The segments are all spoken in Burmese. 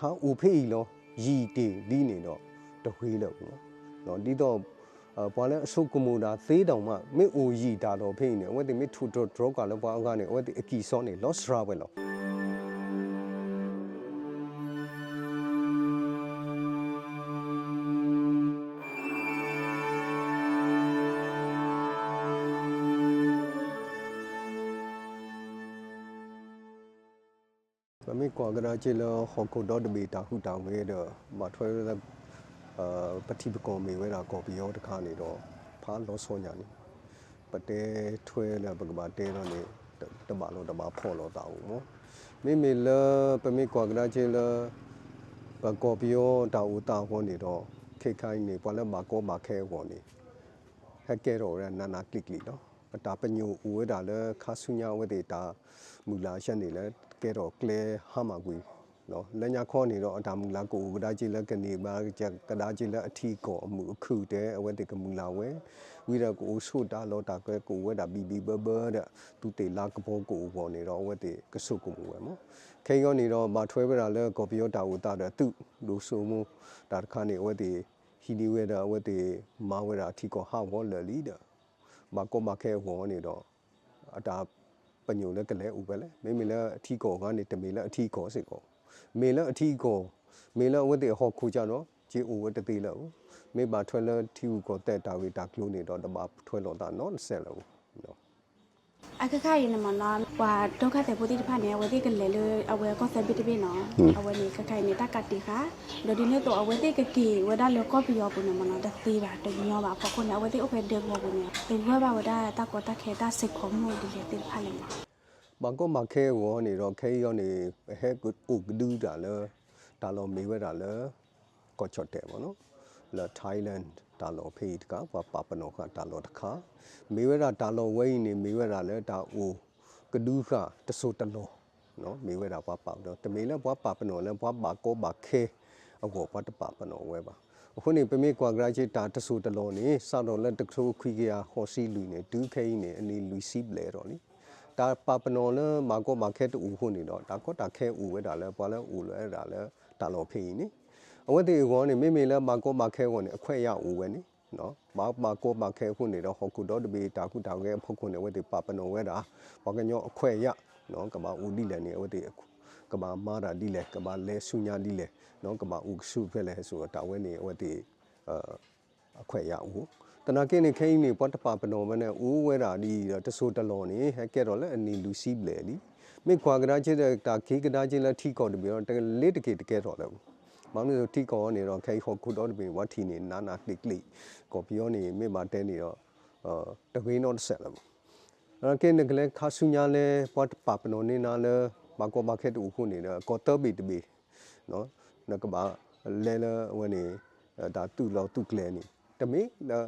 ခါဦးဖေးလောရီတေဒီနေတော့တဝေးလို့နော်နော်ဒီတော့အပွားလဲအဆုတ်ကမူတာသေးတောင်မှမေအိုရီတာတော့ဖေးနေဝဲတိမေထူဒရောကလည်းပွားကနေဝဲတိအကီစောနေလော့စရာပဲလော မမေကွာကရာချေလဟော်ကိုဒေါ်ဒဘီတာဟူတောင်ဝဲတော့မထွဲရတဲ့အာပတိပကောမီဝဲတာကော်ပီရောတခါနေတော့ဖားလောဆောညာနေပတဲထွဲလဲပကဘာတဲတော့နေတမလို့တမဖော်လို့တာဦးနော်မိမိလပမေကွာကရာချေလပကော်ပီရောတာဦးတာဟောနေတော့ခေခိုင်းနေပွာလဲမကောမခဲဟောနေဟက်ကဲတော့ရနာနာကလစ်ကလစ်နော်တာပညိုဦးဝဲတာလဲခါဆုညာဝဲတေတာမူလာရှက်နေလဲ ကဲတော့ကလဲဟာမကွီနော်လက်ညာခေါ်နေတော့အတာမူလာကိုကဒါကြီးလက်ကနေပါကြကဒါကြီးလက်အထီကောအမှုအခုတဲ့အဝဲတေကမူလာဝဲဝိရကိုဆိုတာလောတာကွဲကိုဝဲတာဘီဘီဘဘတဲ့သူတေလာကဘောကိုပေါ်နေတော့ဝဲတေကဆုကိုမူဝဲမောခေရောနေတော့မထွဲပြတာလဲကော်ပီယောတာဝတာတဲ့သူလူဆိုမှုဒါတခါနေဝဲတေဟီဒီဝဲတာဝဲတေမာဝဲတာအထီကောဟာဝေါ်လလီတဲ့မကောမခဲဝေါ်နေတော့အတာ ပညုံလည်းကလဲဥပဲလေမိမိလည်းအထီကောကနေတမေလည်းအထီကောစစ်ကောမေလည်းအထီကောမေလည်းဝတ်တဲ့ဟောခုကြတော့ဂျေအိုဝတ်တသေးလို့မေပါထွဲလည်းထီဦးကောတက်တာဝေတာကလိုနေတော့တမထွဲလို့တာနော်ဆက်လို့နော် အခက်ခရနေမနော်ဟွာဒုက္ခတဲ့ပုတိတဖာနေဝတိကလေလေအဝဲကောဆယ်ဘီတဘီနော်အဝဲနေခက်ခိုင်နေတကတိခါဒိုဒီနေတော့အဝဲတိကကီဝဒါလောကောပီယောပုနမနော်တသေးပါတညောပါဖခုနေအဝဲတိအဖဲဒေဘောပုနေတေဘဘာဝဒါတကောတခေတာစိတ်ခုံမို့ဒီလေတိဖာလေမဘကောမခဲဝေါ်နေတော့ခဲရောနေဟဲကုဥကဒူတာလဲဒါလောမေဝဲတာလဲကောချတ်တယ်ဗောနော်လာထိုင်းလန်ဒါ လောဖေးတကပပပနောကဒါလောတခါမေဝဲတာဒါလောဝဲနေမေဝဲတာလဲဒါအိုကဒူခတဆိုတလောနော်မေဝဲတာပပတော့တမေလဲဘွားပပနောလဲဘွားဘာကောဘာခဲအကောဘတ်ပပနောဝဲပါအခုနေပမေကွာဂရာချီတာတဆူတလောနေစောက်တော့လက်တခိုးခွေကရဟော်စီလူနေဒူးခဲနေအနေလူစီပလဲတော့နိဒါပပနောလဲမာကောမာခဲတူခုနေတော့ဒါကောတာခဲဦးဝဲတာလဲဘွာလဲဦးလဲဒါလဲတာလောဖေးနိ အဝတ်တေကောနေမိမိလဲမာကောမာခဲကောနေအခွဲရဦးဝဲနိနော်မာမာကောမာခဲခုနေတော့ဟောကူတော့တပေတာခုတောင်ကဲဖုတ်ခုနေဝဲတေပပနောဝဲတာဘောကညောအခွဲရနော်ကမဦးဒီလည်းနေအဝတ်တေကဘာမာရာဒီလေကဘာလဲဆုညာဒီလေနော်ကဘာဥစုဖဲလဲဆိုတော့တာဝဲနေအဝတ်တေအာအခွဲရဦးတနာကင်းနေခိနေပတ်တပါပနောမနဲ့ဦးဝဲတာဒီတဆိုးတလောနေဟဲကဲတော့လဲအနီလူစီးပလေလီမိခွာကရာချစ်တဲ့တာခေကဒါချင်းလဲထီကော်တပြီးတော့လေးတကေတကဲတော့လဲ မမလို့ထီကော်နေတော့ခိခေါ်ခုတော့တပြီးဝတ်ထီနေနာနာကလစ်ကလစ်ကော်ပီယောနေမိမတဲနေတော့အာတကွေးတော့ဆက်လဲအဲ့ကဲနေကလေးခါဆုညာလဲပတ်ပါပနောနေနာလဲမကောမခဲတူခုနေတော့ကော်တဘီတဘီနော်နကဘာလဲလဲဝနေဒါတူလောတူကလဲနေတမေလာ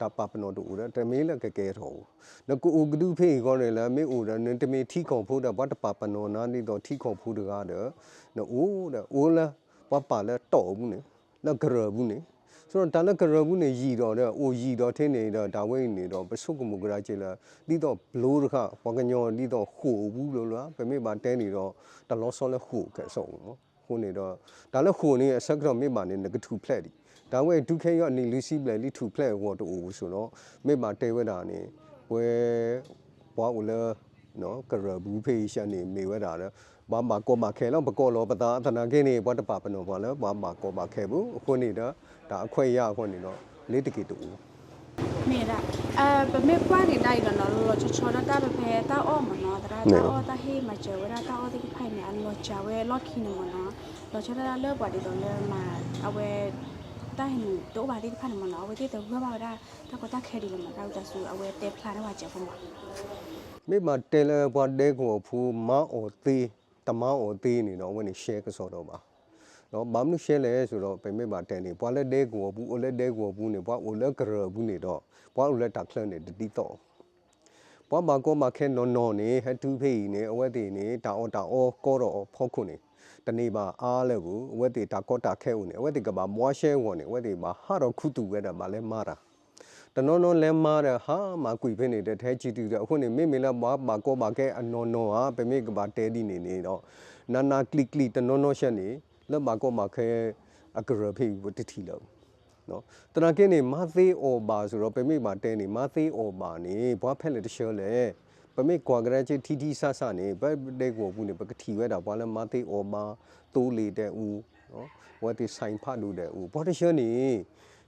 တာပပနောတူရတမေးလကကဲထောနကူဥကဒုဖေကောနေလာမေဥရနတမေထီခုံဖို့တာဘတ်ပပနောနာနေတော့ထီခုံဖို့တကားတဲ့နော်အိုးတဲ့အိုးလာ ပပလာတော့ဘူးနေလကရဘူးနေဆိုတော့ဒါလကရဘူးနေရီတော့တဲ့အိုရီတော့ထင်းနေတော့ဒါဝိနေတော့ပစုကမူကရာချေလာဒီတော့ဘလိုးတခပကညောဒီတော့ဟိုဘူးလို့လားပမေပါတဲနေတော့တလောဆောလဲဟိုကဲဆုံးနော်ဟိုနေတော့ဒါလည်းဟိုနေအဆက်ကတော့မေပါနေငကထူဖလက်ဒီဒါဝဲဒုခဲရောနေလူစီပလေလီထူဖလက်ဝတ်တူဆိုတော့မေပါတဲဝဲတာနေဝဲဘွားဦးလဲနော်ကရဘူးဖေးရှာနေမေဝဲတာတော့ ဘာမကောမခဲလောက်ပကောလောပတာအသနာကင်းနေဘတ်တပပနောဘာလဲဘာမကောမခဲဘူးအခုနေတော့ဒါအခွဲရအခုနေတော့လေးတကေတူမေရာအဲပမေပွားနေတိုက်တော့နော်လောချချောတာတာပဲတာအောမနော်တရာတာအောတာဟေးမကျဝရတာအောတိဖိုင်နေအလောချဝဲလော့ခီနမနော်လောချတာလောပွားဒီတော့လဲမှာအဝဲတိုင်းတော့ဘာတိဖာနမနော်ဝဲတိတော့ဘဘာဒါတကတာခဲဒီလမတော့တဆူအဝဲတေဖလာတော့ချက်ဖမမိမတယ်လဘွားတဲကိုဖူမောင်းအိုသေး တမောင်းအိုသေးနေတော့ဝင်နေ share ကစောတော့ပါနော်ဘာမလို့ share လဲဆိုတော့ပြမိမတဲနေဘွားလက်တဲကိုဘူးအိုလက်တဲကိုဘူးနေဘွားအိုလက်ကရဘူးနေတော့ဘွားအိုလက်တာခလနေတတိတော့ဘွားမကောမခဲနော်နော်နေဟတူဖေးနေအဝက်တေနေတာအော်တာအော်ကောတော့ဖောက်ခုနေတနေပါအားလဲဘူးအဝက်တေတာကောတာခဲဦးနေအဝက်တေကဘာမွားရှဲဝန်နေအဝက်တေမှာဟာတော့ခုတူဝဲတာမလဲမာတာ တနော်နော်လဲမားတဲ့ဟာမကွေဖိနေတဲ့ထဲကြည့်တူတဲ့အခုနေမိမိလာဘာဘာကောဘာကဲအနော်နော်ဟာပမေကဘာတဲဒီနေနေတော့နာနာကလစ်ကလစ်တနော်နော်ရှက်နေလက်ဘာကောမခဲအကရဖိဝတတီလို့နော်တနာကင်းနေမသေးအော်ပါဆိုတော့ပမေမှာတဲနေမသေးအော်ပါနေဘွားဖက်လက်တရှောလေပမေကွာဂရချီတီတီဆဆနေဘက်ဒဲကိုဘူးနေပကတိဝဲတာဘွားလဲမသေးအော်ပါတိုးလေတဲ့ဦးနော်ဝတ်တီဆိုင်ဖတ်လို့တဲ့ဦးဘောတရှောနေ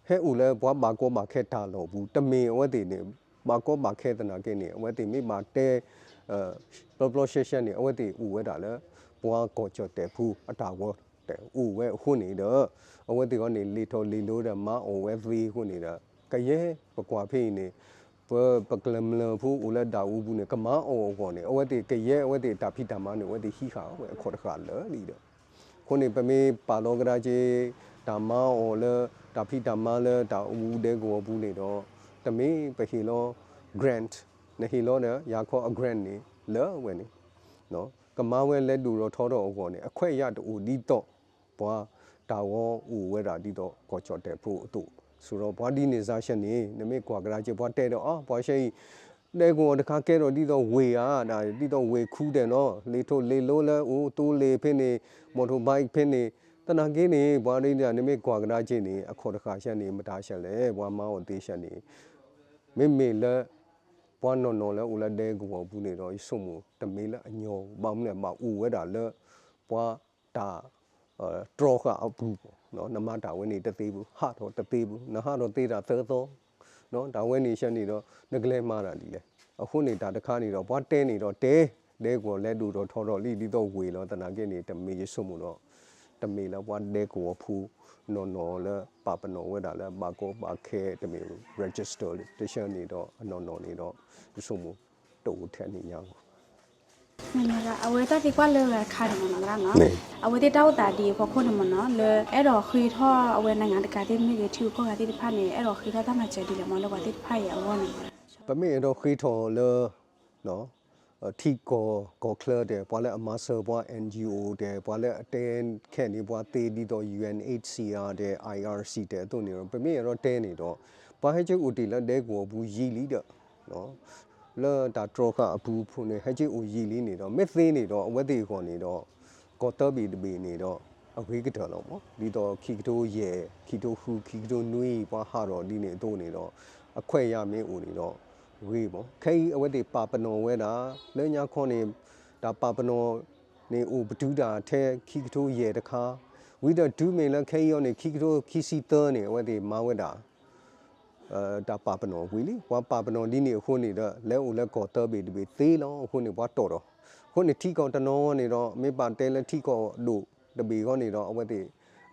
ဟဲ့ဦးလဲဘွားမာကောမာခဲတာလို့ဘူးတမင်အဝဲတည်နေမာကောမာခဲတနာကင်းနေအဝဲတည်မိမာတဲအဲပလောပလောရှက်ရှက်နေအဝဲတည်ဦးဝဲတာလဲဘွားကောချော့တဲ့ဘူးအတာဝတဲ့ဦးဝဲခုနေတော့အဝဲတည်ကနေလီထော်လီလို့တဲ့မအဝဲသီးခုနေတာကရဲပကွာဖိနေဘပကလမလဖူဦးလက်တာဦးဘူးနေကမအော်ကောနေအဝဲတည်ကရဲအဝဲတည်တာဖိတာမနေအဝဲတည်ဟိခါဝဲအခေါ်တခါလဲလီတော့ခုနေပမေပါလောကရာကြီးဓမ္မအော်လ တာဖိဓမ္မလတာအဝူတဲ့ကိုဘူးနေတော့တမေပဟီလော grant နဟီလောနရာခေါ် a grant နေလောဝဲနေနော်ကမဝဲလက်တူတော့ထောတော့အကောနေအခွဲ့ရတူဒီတော့ဘွာတာဝောဥဝဲတာဒီတော့ကောချော့တဲ့ဖို့အတူဆိုတော့ဘွာဒီနေစားရှက်နေနမေကွာကရာကြီးဘွာတဲ့တော့အော်ဘွာရှိလဲကိုတခါကဲတော့ဒီတော့ဝေอ่ะဒါဒီတော့ဝေခူးတယ်နော်လေထိုးလေလို့လဲအိုးတိုးလေဖိနေမော်တိုဘိုက်ဖိနေ တနာကင်းနေဘွာလေးညနေမေကွာကရာချင်းနေအခေါ်တခါရှက်နေမတားရှက်လဲဘွာမောင်းသေးရှက်နေမေမေလဲဘွာနော်နော်လဲဦးလဲတဲကိုဘူးနေတော့ဆုမှုတမေလဲအညောဘောင်းနဲ့မဥဝဲတာလဲဘွာတာအဲထရောကအပူပေါ့နော်နမတာဝဲနေတသေးဘူးဟာတော့တသေးဘူးနဟာတော့သေးတာသဲသောနော်ဒါဝဲနေရှက်နေတော့ငကလဲမာတာလीလဲအခုနေတာတခါနေတော့ဘွားတဲနေတော့တဲတဲကိုလက်တူတော့ထော်တော့လီလီတော့ဝေတော့တနာကင်းနေတမေရဆုမှုတော့ တမေလာဘွားတဲကိုဖူးနော်နော်လဲပပနော်ဝဲတာလဲဘာကိုဘာခဲတမေ register တရှက်နေတော့အနော်နော်နေတော့ဆုမှုတူထဲနေညာကိုမင်းကအဝဲတတိကွာလဲရခါတယ်မနော်နော်နေအဝဲတောက်တာဒီဖခုနမနော်လဲအဲ့တော့ခွေထောအဝဲနိုင်ငံတကာတိမိကတီကိုကတိဖာနေအဲ့တော့ခွေထောတမချဲဒီလေမလောကတိဖာရဝနေပမေတော့ခီထော်လနော် ထီကိုကိုကလတဲ့ပွာလဲအမဆာပွာ NGO တဲ့ပွာလဲအတဲခဲနေပွာတေးဒီတော့ UNHCR တဲ့ IRC တဲ့တို့နေတော့ပမေတော့တဲနေတော့ဘာဟဲချူတီလက်တဲ့ကိုဘူးရီလီတဲ့နော်လောတာထရခအပူဖုန်နေဟဲချူရီလီနေတော့မစ်သေးနေတော့အဝက်သေးခေါ်နေတော့ကော်တော်ဘီတဘီနေတော့အဝေးကတော့လို့ပေါ့ဒီတော့ခီကတိုရဲခီတိုဟူခီကတိုနွေးပွာဟာတော့ဒီနေတို့နေတော့အခွဲရမင်းဦးနေတော့ ဝေးပေါ့ခဲအဝတ်တွေပါပနောဝဲတာလဲညာခွန်နေဒါပါပနောနေအိုဘဒူးတာထဲခီကတိုးရဲတခါဝိဒဒူးမင်လခဲရောနေခီကတိုးခီစီတနေအဝတ်တွေမဝဲတာအဲဒါပါပနောဝီလီဝါပါပနောဒီနေခုနေတော့လဲအိုလဲကော်တော့ဘေဒီဘေသေးလောခုနေဘွားတော်တော့ခုနေထီကောင်တနောနေတော့မေပါတဲလဲထီကောင်တို့တဘီကောနေတော့အဝတ်တွေ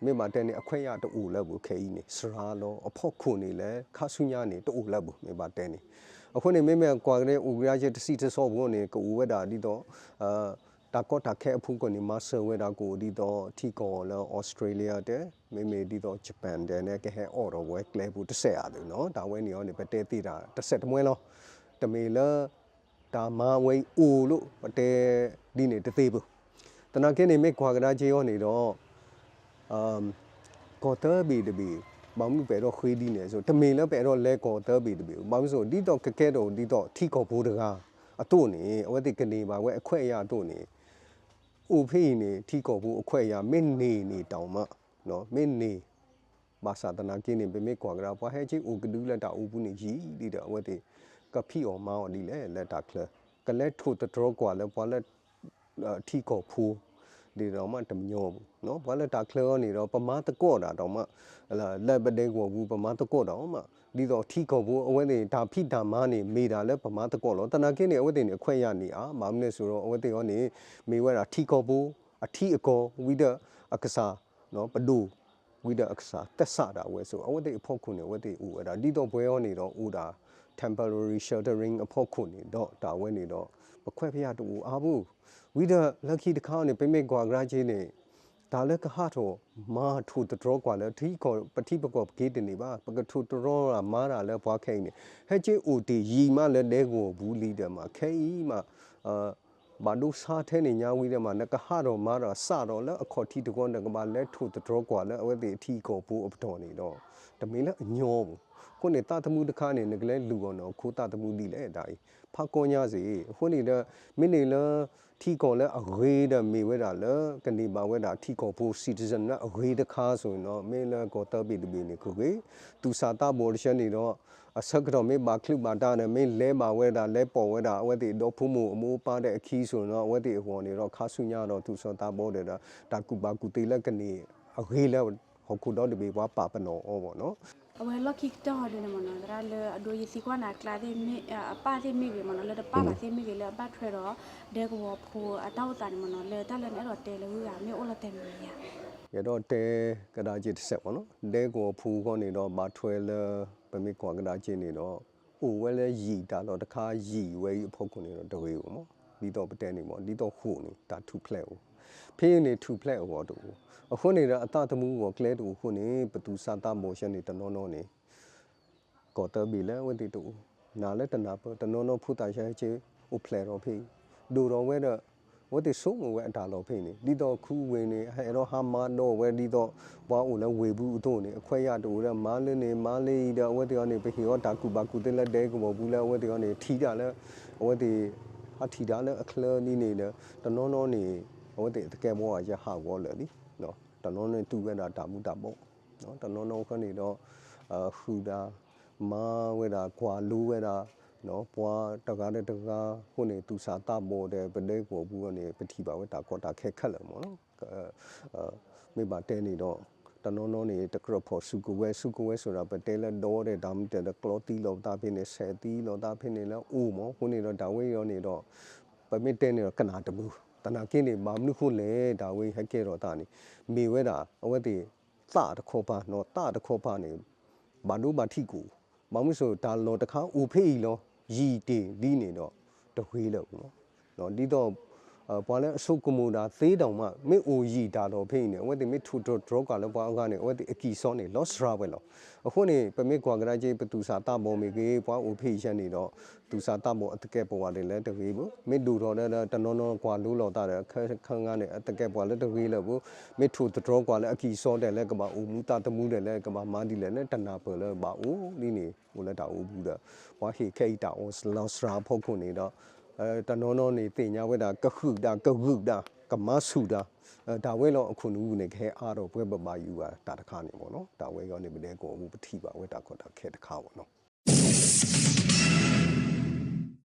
မေမာတဲနေအခွင့်ရတူလဲဘူးခဲကြီးနေစရာလောအဖို့ခုနေလဲခါဆုညာနေတူလဲဘူးမေပါတဲနေ အခုနေမိမဲကွာကလေးဥရရဲ့တစီတဆောဘုံနေကိုဝဲတာဒီတော့အာတာကောတာခဲအဖုန်ကိုနေမဆဝဲတာကိုဒီတော့ထီကောလောဩစတြေးလျတဲ့မိမေဒီတော့ဂျပန်တဲ့နဲ့ကဲဟဲအော်တော့ဝဲကလဲဘူးတစ်ဆက်ရတယ်နော်ဒါဝဲနေရောနေပဲတဲတိတာတစ်ဆက်တမွဲလောတမေလာဒါမဝဲအိုလို့ပတဲဒီနေတသေးဘူးတနာကင်းနေမိကွာကရာချေရောနေတော့အမ်ကောတာဘီတဘီ ဘာမှုပဲတော့ခွေးဒီနေဆိုတမင်လည်းပဲတော့လဲကော်တော့ပြီတပြီဘာလို့ဆိုဒီတော့ကကဲတော့ဒီတော့ထီကော်ဘိုးတကားအတို့နေအဝဲတိကနေပါဝဲအခွဲ့ရတို့နေဥဖေးနေထီကော်ဘိုးအခွဲ့ရမင်းနေနေတောင်မှနော်မင်းနေဘာသာတနာကင်းနေပေမေကွာကရာဘွားဟဲချီဥကဒူလက်တာဥဘူးနေကြီးဒီတော့အဝဲတိကဖီအော်မောင်းဒီလဲလက်တာကလကလက်ထိုတတော်ကွာလဲဘွားလက်ထီကော်ဖူး ဒီတော့မှတမညောဘူးเนาะဘာလဲတာကလောနေတော့ပမာတကော့တာတော့မှဟလာလက်ပတဲကိုဘူးပမာတကော့တော့မှဒီတော့ထီကောဘူးအဝဲနေဒါဖိတာမနေမေတာလဲပမာတကော့လောတနာကင်းနေအဝဲတင်နေအခွင့်ရနေအာမမနဲ့ဆိုတော့အဝဲတင်ရောနေမေဝဲတာထီကောဘူးအထီအကောဝိဒအကစားเนาะပဒူဝိဒအကစားတက်ဆတာဝဲဆိုအဝဲတင်အဖို့ခုနေဝဲတင်ဦးအဲ့ဒါဒီတော့ဘွဲရောနေတော့ဦးတာ temporary sheltering အဖို့ခုနေတော့ဒါဝဲနေတော့မခွဲဖရတူအားဘူး ဝိဒလက်ခီတခါနေပိမေကွာဂရာချင်းနေဒါလည်းကဟာတော့မာထူတတော်ကွာလဲဒီကောပတိပကောဂေးတင်နေပါပကထူတတော်ကမာတာလဲဘွားခိန်နေဟဲ့ချေအိုတီရီမလဲလဲကိုဘူးလီတယ်မှာခဲဤမှာအာဘာဒုစားထဲနေညာဝီတယ်မှာနကဟာတော့မာတာစတော့လဲအခေါ်တီတကောနကဘာလဲထူတတော်ကွာလဲအဝဲတီအထီကောဘူးအပတော်နေတော့တမင်းလဲအညောဘူး ခုနေတာတမှုတခါနေငကလဲလူကောနော်ခိုးတာတမှုဒီလေဒါကြီးဖာကောညာစီခုနေတဲ့မင်းနေလထီကောလဲအဂေးတဲ့မေဝဲတာလဲကနေပါဝဲတာထီကောဖို့ citizen နဲ့အဂေးတခါဆိုရင်တော့မင်းလဲကောတပိတပိနေခုကေသူစာတာဘော်ရှန်နေတော့အဆက်ကတော့မေဘာကလုဘာတာနဲ့မင်းလဲပါဝဲတာလဲပေါ်ဝဲတာအဝဲတိတော့ဖုံမှုအမိုးပါတဲ့အခီးဆိုတော့အဝဲတိဟောနေတော့ခါဆုညာတော့သူစောတာဘောတဲ့တာတာကူပါကူတေလက်ကနေအဂေးလဲဟောခုတော့ဒီဘေဝါပါပနောဩဘောနော် အဝဲလော့ခိတော့တယ်မနော်ဒါလေအဒိုရစီကွာနာကလာတဲ့မိအပါတဲ့မိကေမနော်လေတပါပါတဲ့မိကေလေပတ်ထွဲတော့ဒဲကောဖိုအတောက်တန်မနော်လေတက်လည်းအဲ့တော့တဲလို့ရမြေအိုလတဲ့မြေရရတော့တဲကဒါကြီးတစ်ဆက်ပေါ့နော်တဲကိုဖူကနေတော့မထွဲလဲပမိကွာကဒါကြီးနေတော့အိုဝဲလဲရီတာတော့တခါရီဝဲအဖို့ကနေတော့တဝေးပေါ့နော်ဒီတော့ပတဲနေပေါ့ဒီတော့ခုနေတာထူဖလက်ဦး ဖေးနေထူဖလက်ဦးတော့တူအခုနေတော့အတတမှုကိုကလဲတူခုနေဘသူစာတမောရှင်နေတနောနောနေကောတဘီလဲဝတိတူနာလဲတနာပတနောနောဖူတာရဲချေဥဖလက်တော့ဖေးဒူတော့ဝဲတော့ဝတ်တိဆုံးမဝဲအတာလောဖိနေဒီတော့ခူးဝင်နေဟဲတော့ဟာမတော့ဝဲဒီတော့ဘွားဦးလဲဝေဘူးအတော့နေအခွဲရတူတဲ့မားလင်းနေမားလေးတော့ဝတ်တောနေပဟီရောတာကူပါကူတဲ့လက်တဲကိုဘူးလဲဝတ်တောနေထီတာလဲဝတ်တိဟာထီတာလဲအခလနီနေလဲတနောနောနေ ဝတ်တိတကယ်မောရဟာဝောလေလीနော်တနောနေတူဝဲတာတာမှုတာပေါ့နော်တနောနောခနေတော့အဟူတာမာဝဲတာကွာလူဝဲတာနော်ပွားတကားတဲ့တကားခုနေသူစာတမောတဲ့ပလဲကိုဘူးကနေပတိပါဝဲတာကောတာခဲခက်လာမောနော်အဲမိဘတဲနေတော့တနောနောနေတကရဖို့စုကဝဲစုကဝဲဆိုတာပတဲလက်တော့တဲ့ဒါမှတဲ့ကလောတီလောတာဖြစ်နေဆယ်တီလောတာဖြစ်နေလဲအိုးမောခုနေတော့ဒါဝဲရောနေတော့ပမစ်တဲနေတော့ကနာတမှုတ နာကင်းနေမာမနုခုလေဒါဝဲဟက်ကဲတော့တာနေမေဝဲတာအဝဲတိသတခေါပါနော်တတခေါပါနေဘာလို့ဘာထိကူမမှုဆိုဒါလောတခါဦးဖေးလောရီတင်ဒီနေတော့တဝေးလို့နော်နော်ဒီတော့အ ပွားလဲအဆုတ်ကမူတာသေးတောင်မှမေအိုရီတာတော့ဖိနေဝတ်တိမေထူဒရောကလည်းပွားကနေဝတ်တိအကီစောနေ lost ra ပဲလောအခုနေပမေကွာကရာကြီးပတူစာတဘောမေကေပွားအိုဖိရနေတော့သူစာတဘောအတကဲပေါ်ရတယ်လဲတဝေးဘူးမေဒူတော့လည်းတနောနောကွာလူလောတာတယ်ခခန်းကနေအတကဲပေါ်လည်းတဝေးလို့ဘူးမေထူဒရောကွာလည်းအကီစောတယ်လဲကဘာအိုမူတာတမှုတယ်လဲကဘာမာဒီလဲနဲ့တနာပေါ်လဲဘာအိုဒီနေဟိုလဲတာအိုဘူးတဲ့ဝါဟေခဲတာအော lost ra ဖို့ခုနေတော့အဲ တနောနောနေတင်ညာဝဲတာကခုတာကခုတာကမဆူတာအဲဒါဝဲလောအခုနူနေခဲအားတော့ပွဲပပယူတာတာတခါနေပေါ့နော်ဒါဝဲရောနေမလဲကိုဘူးပတိပါဝဲတာခေါ်တာခဲတခါပေါ့နော်